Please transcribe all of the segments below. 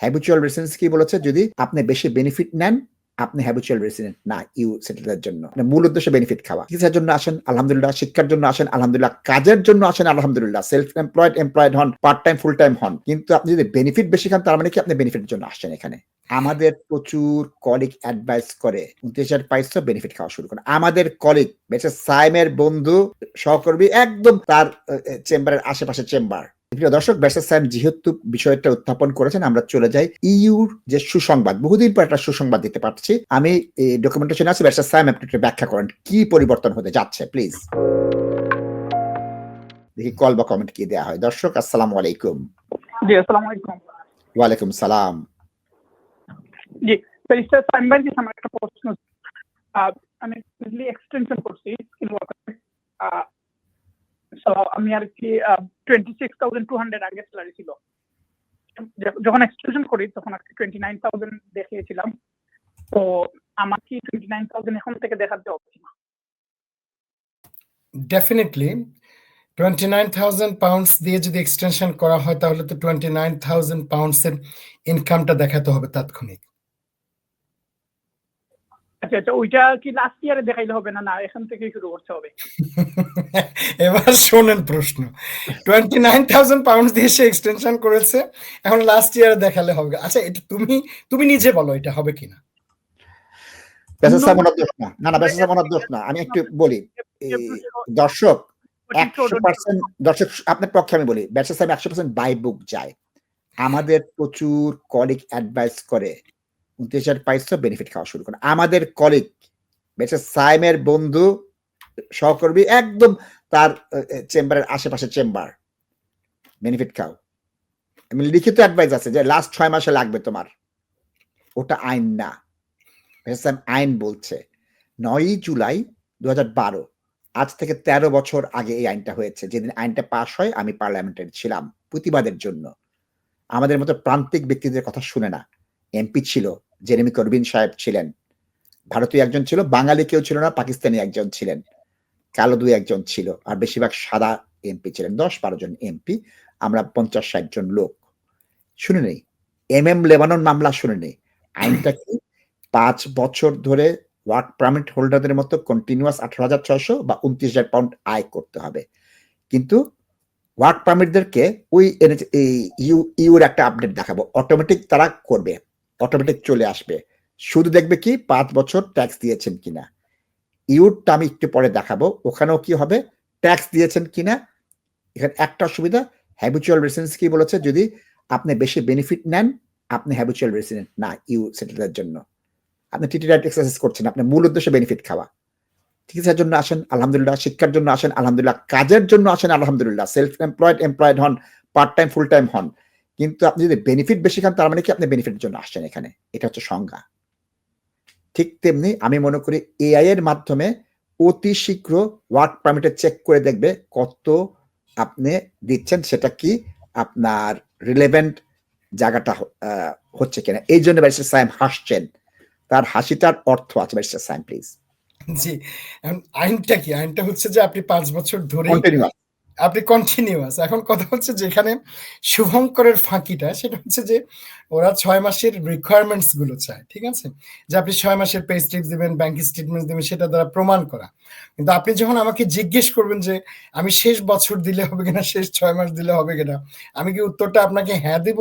Habitual residence কি বলেছে? যদি আপনি বেশি বেনিফিট নেন, আপনি হ্যাবিচুয়াল রেসিডেন্ট না ইউ সেটেলের জন্য। মূল উদ্দেশ্য বেনিফিট খাওয়া। চিকিৎসার জন্য আসেন, আলহামদুলিল্লাহ। শিক্ষার জন্য আসেন, আলহামদুলিল্লাহ। কাজের জন্য আসেন, আলহামদুলিল্লাহ। সেলফ এমপ্লয়েড এমপ্লয়েড হন পার্ট টাইম ফুল টাইম হন। কিন্তু আপনি যদি বেনিফিট বেশি খান, তার মানে কি আপনি বেনিফিটের জন্য আসছেন এখানে? আমাদের প্রচুর কলিগ অ্যাডভাইস করে, উনত্রিশ হাজার বেনিফিট খাওয়া শুরু করে আমাদের কলিগ বেশ সাইমের বন্ধু, সহকর্মী, একদম তার চেম্বারের আশেপাশে চেম্বার। প্রিয় দর্শক ব্যাসার সাহেব যেহেতু বিষয়টা উত্থাপন করেছেন আমরা চলে যাই ইউর যে সুসংবাদ। বহুদিন পর একটা সুসংবাদ দিতে পারছি। আমি ডকুমেন্টেশন আছে ব্যাসার সাহেব আপনি একটু ব্যাখ্যা করেন কি পরিবর্তন হতে যাচ্ছে প্লিজ দেখি কল বা কমেন্ট কি দেওয়া হয়। দর্শক আসসালামু আলাইকুম। জি আসসালামু আলাইকুম। ওয়ালাইকুম সালাম। জি ব্যারিস্টার সাইম ভাই জি আমার একটা প্রশ্ন। আমি এক্সটেনশন করছি স্কিল ওয়ার্কার সো আমি আর কি twenty six thousand two hundred আগে যখন এক্সটেনশন করি, তখন আর কি টোয়েন্টি দেখিয়েছিলাম। তো, আমার কি টোয়েন্টি নাইন থাউজেন্ড এখন থেকে দেখাতে হবে কিনা? Definitely twenty nine thousand pounds দিয়ে যদি এক্সটেনশন করা হয়, তাহলে তো টোয়েন্টি নাইন থাউজেন্ড পাউন্ডসের ইনকামটা দেখাতে হবে তাৎক্ষণিক। আচ্ছা ওইটা কি লাস্ট ইয়ারে দেখাইলে হবে না? না এখান থেকে শুরু করতে হবে। এবার শোনেন প্রশ্ন। টোয়েন্টি নাইন থাউজেন্ড পাউন্ডস দিয়ে সে এক্সটেনশন করেছে এখন লাস্ট ইয়ারে দেখালে হবে। আচ্ছা এটা তুমি তুমি নিজে বলো এটা হবে কিনা? দোষ না। না দোষ না। আমি একটু বলি দর্শক একশো পার্সেন্ট দর্শক আপনার পক্ষে আমি বলি ব্যবসা সাহেব একশো পার্সেন্ট বাই বুক যায়। আমাদের প্রচুর কলিগ অ্যাডভাইস করে। উনত্রিশ হাজার পাইছো বেনিফিট খাওয়া শুরু করে আমাদের কলিগ ব্যবসা সাইমের বন্ধু, সহকর্মী, একদম তার চেম্বারের আশেপাশে চেম্বার বেনিফিট খাও। আমি লিখিত অ্যাডভাইস আছে যে লাস্ট ছয় মাসে লাগবে তোমার। ওটা আইন না। সাহেব আইন বলছে, নয়ই জুলাই দু বারো, আজ থেকে ১৩ বছর আগে এই আইনটা হয়েছে। যেদিন আইনটা পাশ হয়, আমি পার্লামেন্টের ছিলাম প্রতিবাদের জন্য। আমাদের মতো প্রান্তিক ব্যক্তিদের কথা শুনে না। এমপি ছিল জেরেমি করবিন সাহেব ছিলেন। ভারতীয় একজন ছিল, বাঙালি কেউ ছিল না, পাকিস্তানি একজন ছিলেন। কালো দুই একজন ছিল, আর বেশিরভাগ সাদা এমপি ছিলেন, দশ বারো জন এমপি, আমরা পঞ্চাশ ষাট জন লোক। শুনে নেই। এম এম লেবানন মামলা শুনে নেই। আইনটা কি? পাঁচ বছর ধরে ওয়ার্ক পারমিট হোল্ডারদের মতো কন্টিনিউয়াস আঠারো হাজার ছয়শো বা উনত্রিশ হাজার পাউন্ড আয় করতে হবে। কিন্তু ওয়ার্ক পারমিটদেরকে ওই ইউর একটা আপডেট দেখাবো। অটোমেটিক তারা করবে। অটোমেটিক চলে আসবে। শুধু দেখবে কি পাঁচ বছর ট্যাক্স দিয়েছেন কিনা। ইউরটা আমি একটু পরে দেখাবো। ওখানেও কি হবে? ট্যাক্স দিয়েছেন কিনা? এখানে একটা সুবিধা হ্যাবিচুয়াল রেসিডেন্স কি বলেছে? যদি আপনি বেশি বেনিফিট নেন, আপনি হ্যাবিচুয়াল রেসিডেন্ট না ইউ সেটেলের জন্য। আপনি টিটি রাইট এক্সারসাইজ করছেন আপনার মূল উদ্দেশ্য বেনিফিট খাওয়া। চিকিৎসার জন্য আসেন, আলহামদুলিল্লাহ। শিক্ষার জন্য আসেন, আলহামদুলিল্লাহ। কাজের জন্য আসেন, আলহামদুলিল্লাহ। সেলফ এমপ্লয়েড এমপ্লয়েড হন পার্ট টাইম ফুল টাইম হন। কিন্তু আপনি যদি বেনিফিট বেশি খান তার মানে কি আপনি বেনিফিটের জন্য আসছেন এখানে? এটা হচ্ছে সংজ্ঞা। ঠিক তেমনি আমি মনে করি এআই এর মাধ্যমে অতি শীঘ্র ওয়ার্ক পারমিটে চেক করে দেখবে কত আপনি দিচ্ছেন সেটা কি আপনার রিলেভেন্ট জায়গাটা হচ্ছে কিনা। এই জন্য ব্যারিস্টার সাহেব হাসছেন। তার হাসিটার অর্থ আছে ব্যারিস্টার সাহেব প্লিজ জি আইনটা কি? আইনটা হচ্ছে যে আপনি পাঁচ বছর ধরে আপনি কন্টিনিউয়াস এখন কথা হচ্ছে যেখানে শুভঙ্করের ফাঁকিটা, সেটা হচ্ছে যে ওরা ছয় মাসের রিকোয়ারমেন্টসগুলো চায়, ঠিক আছে? যে আপনি ছয় মাসের পে স্লিপ দেবেন ব্যাংক স্টেটমেন্ট দেবেন, সেটা দ্বারা প্রমাণ করা। কিন্তু আপনি যখন আমাকে জিজ্ঞেস করবেন যে আমি শেষ বছর দিলে হবে কিনা, শেষ ছয় মাস দিলে হবে কিনা, আমি কি উত্তরটা আপনাকে হ্যাঁ দিব?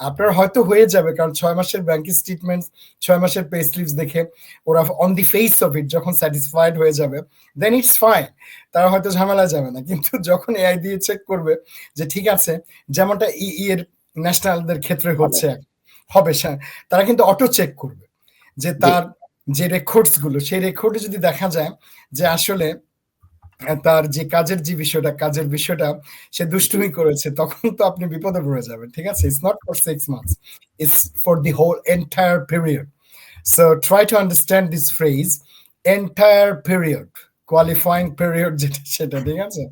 আপনার হয়তো হয়ে যাবে কারণ ছয় মাসের ব্যাংক স্টেটমেন্ট ছয় মাসের পে স্লিপস দেখে ওরা on the face of it যখন স্যাটিসফাইড হয়ে যাবে দেন ইটস ফাইন তারা হয়তো ঝামেলা যাবে না কিন্তু যখন এআই দিয়ে চেক করবে যে ঠিক আছে যেমনটা ই এর ন্যাশনালদের ক্ষেত্রে হচ্ছে হবে তারা কিন্তু অটো চেক করবে। যে তার যে রেকর্ডসগুলো সেই রেকর্ডে যদি দেখা যায় যে আসলে তার যে কাজের যে বিষয়টা কাজের বিষয়টা সে দুষ্টুমি করেছে তখন তো আপনি বিপদে পড়ে যাবেন ঠিক আছে? It's not for six months it's for the whole entire period so try to understand this phrase entire period qualifying period যেটা সেটা ঠিক আছে?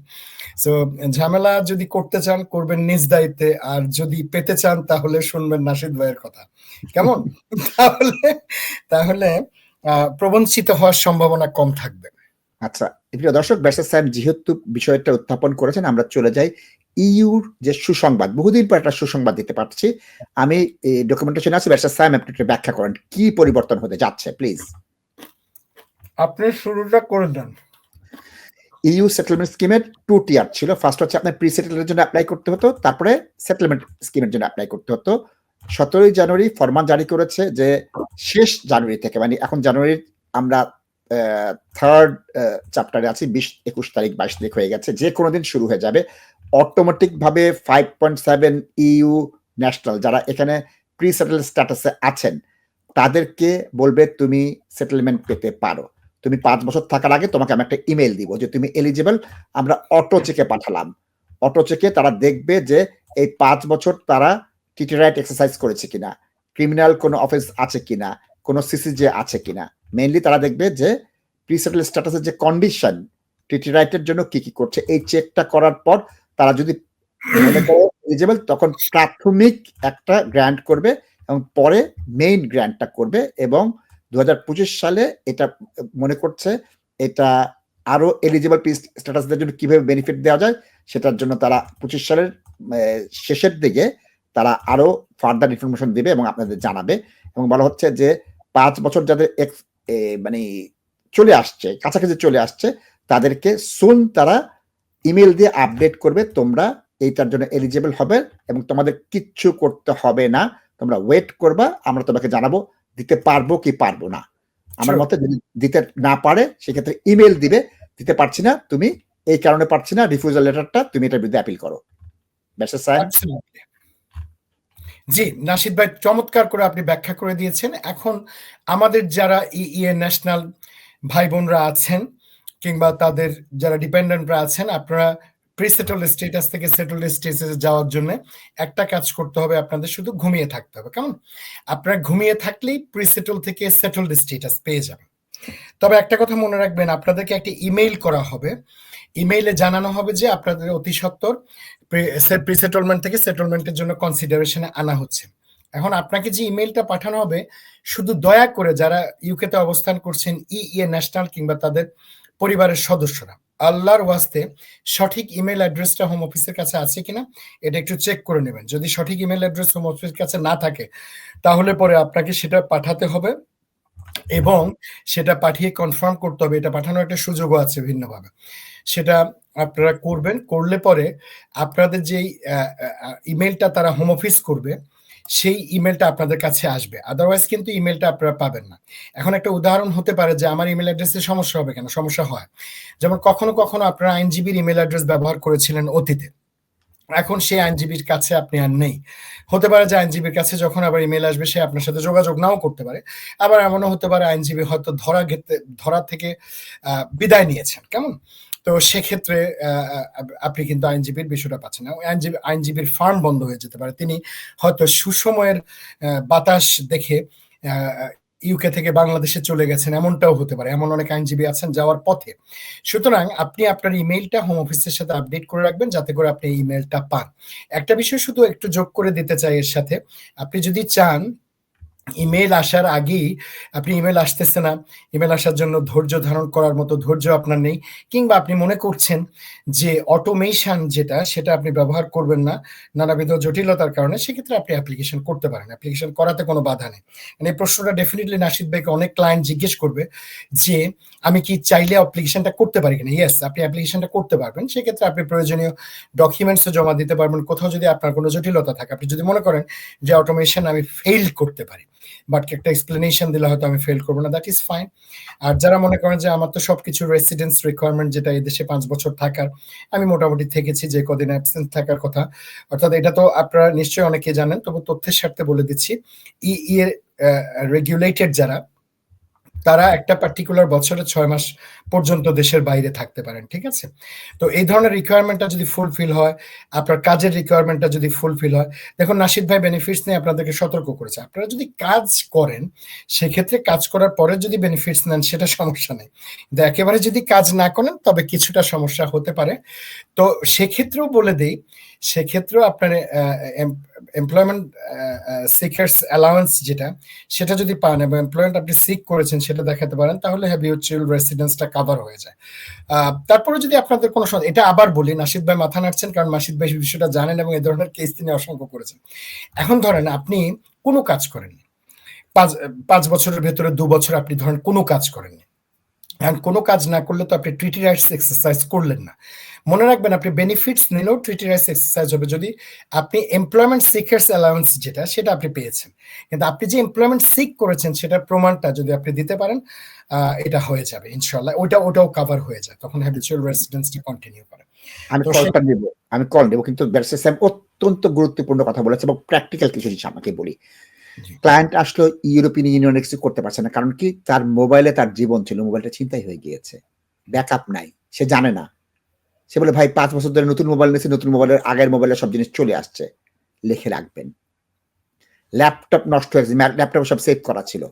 সো ঝামেলা যদি করতে চান করবেন নিজ দায়িত্বে আর যদি পেতে চান তাহলে শুনবেন নাসিদ ভাইয়ের কথা। কেমন? তাহলে তাহলে আহ, প্রবঞ্চিত হওয়ার সম্ভাবনা কম থাকবে। আচ্ছা প্রিয় দর্শক ব্যাসার সাহেব যেহেতু বিষয়টা উত্থাপন করেছেন আমরা চলে যাই ইউর যে সুসংবাদ। বহুদিন পর একটা সুসংবাদ দিতে পারছি। আমি এই ডকুমেন্টেশন আছে। ব্যাসার সাহেব আপনি একটু ব্যাখ্যা করেন কি পরিবর্তন হতে যাচ্ছে প্লিজ আপনি শুরুটা করে দেন। ইউ সেটেলমেন্ট স্কিমের টু টিয়ার ছিল। ফার্স্ট হচ্ছে আপনার প্রি সেটেলের জন্য অ্যাপ্লাই করতে হতো তারপরে সেটেলমেন্ট স্কিমের জন্য অ্যাপ্লাই করতে হতো। সতেরোই জানুয়ারি ফরমান জারি করেছে যে শেষ জানুয়ারি থেকে মানে এখন জানুয়ারির আমরা থার্ড চ্যাপ্টারে আছি বিশ একুশ তারিখ বাইশ তারিখ হয়ে গেছে যে কোনো দিন শুরু হয়ে যাবে। অটোমেটিক ভাবে five point seven EU national যারা এখানে প্রি সেটেল স্ট্যাটাসে আছেন তাদেরকে বলবে তুমি সেটেলমেন্ট পেতে পারো। তুমি পাঁচ বছর থাকার আগে তোমাকে আমি একটা ইমেল দিব যে তুমি এলিজিবল আমরা অটো চেকে পাঠালাম। অটো চেকে তারা দেখবে যে এই পাঁচ বছর তারা টিটি রাইট এক্সারসাইজ করেছে কিনা ক্রিমিনাল কোনো অফেন্স আছে কিনা কোনো সিসিজে আছে কিনা। মেইনলি তারা দেখবে যে প্রিসেটেল স্ট্যাটাসের যে কন্ডিশন টিটি রাইটের জন্য কি কি করছে, এই চেকটা করার পর তারা যদি এলিজিবল তখন প্রাথমিক একটা গ্র্যান্ট করবে এবং পরে মেইন গ্র্যান্টটা করবে এবং দু হাজার পঁচিশ সালে এটা মনে করছে এটা আরও এলিজিবল স্ট্যাটাসদের জন্য কীভাবে বেনিফিট দেওয়া যায়, সেটার জন্য তারা পঁচিশ সালের শেষের দিকে তারা আরও ফার্দার ইনফরমেশন দেবে এবং আপনাদের জানাবে এবং বলা হচ্ছে যে পাঁচ বছর যাদের মানে চলে আসছে কাছাকাছি চলে আসছে তাদেরকে সুন তারা ইমেল দিয়ে আপডেট করবে তোমরা এইটার জন্য এলিজিবল হবে এবং তোমাদের কিচ্ছু করতে হবে না। তোমরা ওয়েট করবা আমরা তোমাকে জানাব দিতে পারব কি পারব না। আমার মতে যদি দিতে না পারে সেক্ষেত্রে ইমেল দিবে দিতে পারছি না তুমি এই কারণে পারছি না রিফিউজাল লেটারটা তুমি এটার বিরুদ্ধে অ্যাপিল করো। জি নাসিদ ভাই, চমৎকার করে আপনি ব্যাখ্যা করে দিয়েছেন। এখন আমাদের যারা ইএ ন্যাশনাল ভাই বোনরা আছেন কিংবা তাদের যারা ডিপেন্ডেন্টরা আছেন, আপনারা প্রিসেটল স্টেটাস থেকে সেটল স্টেটাসে যাওয়ার জন্য একটা কাজ করতে হবে, আপনাদের শুধু ঘুমিয়ে থাকতে হবে। কেমন? আপনারা ঘুমিয়ে থাকলেই প্রিসেটল থেকে সেটলড স্টেটাস পেয়ে যাবেন। তবে একটা কথা মনে রাখবেন, আপনাদেরকে একটি ইমেইল করা হবে। ইমেইলে জানানো হবে যে আপনাদের অতি সত্তর প্রি প্রিসেটলমেন্ট থেকে সেটেলমেন্টের জন্য কনসিডারেশনে আনা হচ্ছে। এখন আপনাকে যে ইমেইলটা পাঠানো হবে, শুধু দয়া করে যারা ইউকেতে অবস্থান করছেন ই ইএ ন্যাশনাল কিংবা তাদের পরিবারের সদস্যরা, আল্লাহর ওয়াস্তে সঠিক ইমেল অ্যাড্রেসটা হোম অফিসের কাছে আছে কিনা, এটা একটু চেক করে নেবেন। যদি সঠিক ইমেল অ্যাড্রেস হোম অফিসের কাছে না থাকে, তাহলে পরে আপনাকে সেটা পাঠাতে হবে। এবং সেটা পাঠিয়ে কনফার্ম করতে হবে। এটা পাঠানোর একটা সুযোগও আছে ভিন্নভাবে। সেটা আপনারা করবেন। করলে পরে আপনাদের যেই ইমেলটা তারা হোম অফিস করবে, সেই ইমেলটা আপনাদের কাছে আসবে। আদারওয়াইজ কিন্তু ইমেলটা আপনারা পাবেন না। এখন একটা উদাহরণ হতে পারে যে, আমার ইমেল অ্যাড্রেসে সমস্যা হবে কেন? সমস্যা হয়। যেমন কখনো কখনো আপনারা আইনজীবীর ইমেল অ্যাড্রেস ব্যবহার করেছিলেন অতীতে। এখন সেই আইনজীবীর কাছে আপনি আর নেই। হতে পারে যে আইনজীবীর কাছে যখন আবার ইমেল আসবে, সে আপনার সাথে যোগাযোগ নাও করতে পারে। আবার এমনও হতে পারে আইনজীবী হয়তো ধরা ঘেতে ধরা থেকে বিদায় নিয়েছেন। কেমন? তো সেক্ষেত্রে আপনি কিন্তু আইনজীবীর বিষয়টা পাচ্ছেন না। আইনজীবী, আইনজীবীর ফার্ম বন্ধ হয়ে যেতে পারে। তিনি হয়তো সুসময়ের বাতাস দেখে ইউকে থেকে বাংলাদেশে চলে গেছেন, এমনটাও হতে পারে, এমন অনেক আইনজীবী আছেন যাওয়ার পথে। সুতরাং আপনি আপনার ইমেইলটা হোম অফিসের সাথে আপডেট করে রাখবেন, যাতে করে আপনি ইমেইলটা পান। একটা বিষয় শুধু একটু যোগ করে দিতে চাই এর সাথে, আপনি যদি চান ইমেল আসার আগেই আপনি ইমেল আসতেছে না। ইমেল আসার জন্য ধৈর্য ধারণ করার মতো ধৈর্য আপনার নেই কিংবা আপনি মনে করছেন যে অটোমেশন যেটা, সেটা আপনি ব্যবহার করবেন না, নানাবিধ জটিলতার কারণে সেক্ষেত্রে আপনি অ্যাপ্লিকেশন করতে পারেন। অ্যাপ্লিকেশন করাতে কোনো বাধা নেই। মানে এই প্রশ্নটা ডেফিনেটলি নাসিদ ভাইকে অনেক ক্লায়েন্ট জিজ্ঞেস করবে যে, আমি কি চাইলে অ্যাপ্লিকেশনটা করতে পারি কিনা? ইয়েস আপনি অ্যাপ্লিকেশনটা করতে পারবেন। সেক্ষেত্রে আপনি প্রয়োজনীয় ডকুমেন্টসও জমা দিতে পারবেন। কোথাও যদি আপনার কোনো জটিলতা থাকে, আপনি যদি মনে করেন যে অটোমেশন আমি ফেইল করতে পারি বাট একটা এক্সপ্লেনেশন দিলে হয়তো আমি ফেল করব না দ্যাট ইজ ফাইন আর যারা মনে করেন যে আমার তো সবকিছু রেসিডেন্স রিকোয়ারমেন্ট যেটা এদেশে পাঁচ বছর থাকার, আমি মোটামুটি থেকেছি যে কদিন অ্যাবসেন্ট থাকার কথা। অর্থাৎ এটা তো আপনারা নিশ্চয়ই অনেকে জানেন, তবু তথ্যের স্বার্থে বলে দিচ্ছি ই এর রেগুলেটেড যারা তারা একটা পার্টিকুলার বছরে ছয় মাস পর্যন্ত দেশের বাইরে থাকতে পারেন, ঠিক আছে? তো এই ধরনের রিকোয়ারমেন্টটা যদি ফুলফিল হয়, আপনার কাজের রিকোয়ারমেন্টটা যদি ফুলফিল হয়, দেখুন নাসিদ ভাই বেনিফিটস নিয়ে আপনাদেরকে সতর্ক করেছে। আপনারা যদি কাজ করেন, সেক্ষেত্রে কাজ করার পরে যদি বেনিফিটস নেন, সেটা সমস্যা নেই। কিন্তু একেবারে যদি কাজ না করেন, তবে কিছুটা সমস্যা হতে পারে। তো সেক্ষেত্রেও বলে দেই সেক্ষেত্রেও আপনার এমপ্লয়মেন্ট সিকার্স অ্যালাউন্স যেটা, সেটা যদি পান এবং এমপ্লয়মেন্ট আপনি সিক করেছেন সেটা দেখাতে পারেন, তাহলে হ্যাবিউচুয়াল রেসিডেন্সটা কাভার হয়ে যায়। তারপরে যদি আপনাদের কোনো এটা আবার বলি, নাসিদ ভাই মাথা নাড়ছেন কারণ মাসিদ ভাই বিষয়টা জানেন এবং এই ধরনের কেস তিনি অসংখ্য করেছেন। এখন ধরেন আপনি কোনো কাজ করেননি, পাঁচ পাঁচ বছরের ভেতরে দু বছর আপনি ধরেন কোনো কাজ করেননি এখন কোনো কাজ না করলে তো আপনি ট্রিটি রাইটস এক্সারসাইজ করলেন না। মনে রাখবেন আপনি বেনিফিটস নিলেও ট্রিটি রাইটস এক্সারসাইজ হবে। যদি আপনি এমপ্লয়মেন্ট সিকার্স অ্যালাউন্স যেটা সেটা আপনি পেয়েছেন। কিন্তু আপনি যে এমপ্লয়মেন্ট সিক করেছেন সেটার প্রমাণটা যদি আপনি দিতে পারেন এটা হয়ে যাবে ইনশাল্লাহ ওটা ওটাও কভার হয়ে যায়। তখন হ্যাবিচুয়াল রেসিডেন্সটা কন্টিনিউ করে। আমি কলটা নেব। আমি কল নেব কিন্তু ব্যারিস্টার অত্যন্ত গুরুত্বপূর্ণ কথা বলেছে এবং প্র্যাকটিক্যাল কিছু জিনিস আমাকে বলি। ক্লায়েন্ট আসলো ইউরোপিয়ান ইউনিয়ন কিছু করতে পারছে না। কারণ কি? তার মোবাইলে তার জীবন ছিল মোবাইলটা চিন্তাই হয়ে গিয়েছে। ব্যাকআপ নাই সে জানে না। সে বলে ভাই পাঁচ বছর ধরে নতুন মোবাইল নিয়েছে নতুন মোবাইলের আগের মোবাইলে সব জিনিস চলে আসছে। লিখে রাখবেন। ল্যাপটপ নষ্ট হয়েছে ল্যাপটপ সব সেভ করা ছিল।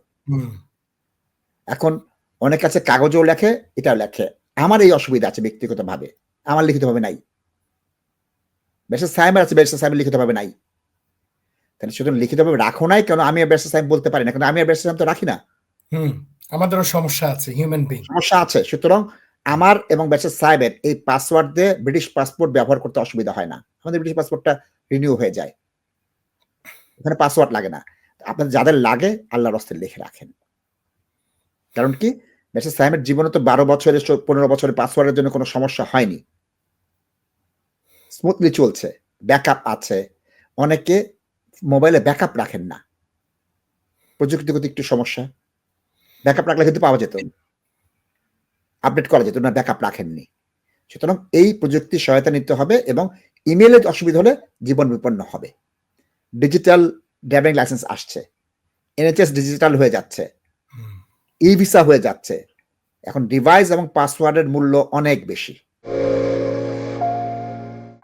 এখন অনেক আছে কাগজেও লেখে এটাও লেখে। আমার এই অসুবিধা আছে ব্যক্তিগতভাবে। আমার লিখিতভাবে নাই। ব্যারিস্টার সাহেবের আছে ব্যারিস্টার সাহেবের লিখিতভাবে নাই। তাহলে সুতরাং লিখিতভাবে রাখো নাই কেন? আমি আর সাহেব বলতে পারি না। কারণ আমি আর ব্যারিস্টার তো রাখি না? হুম আমাদেরও সমস্যা আছে হিউম্যান বিং সমস্যা আছে। সুতরাং আমার এবং ব্যারিস্টার সাহেবের এই পাসওয়ার্ড দিয়ে ব্রিটিশ পাসপোর্ট ব্যবহার করতে অসুবিধা হয় না। আমাদের ব্রিটিশ পাসপোর্টটা রিনিউ হয়ে যায়। ওখানে পাসওয়ার্ড লাগে না। আপনাদের যাদের লাগে আল্লাহর হস্তে লিখে রাখেন। কারণ কি? ব্যারিস্টার সাহেবের জীবনে তো বারো বছরের পনেরো বছরের পাসওয়ার্ডের জন্য কোনো সমস্যা হয়নি। স্মুথলি চলছে। ব্যাকআপ আছে। অনেকে মোবাইলে ব্যাকআপ রাখেন না। প্রযুক্তিগত একটু সমস্যা। ব্যাকআপ রাখলে কিন্তু পাওয়া যেত। আপডেট করা যেত না ব্যাকআপ রাখেননি। সুতরাং এই প্রযুক্তির সহায়তা নিতে হবে এবং ইমেলের অসুবিধা হলে জীবন বিপন্ন হবে। ডিজিটাল ড্রাইভিং লাইসেন্স আসছে। এনএচএস ডিজিটাল হয়ে যাচ্ছে। ই ভিসা হয়ে যাচ্ছে। এখন ডিভাইস এবং পাসওয়ার্ডের মূল্য অনেক বেশি।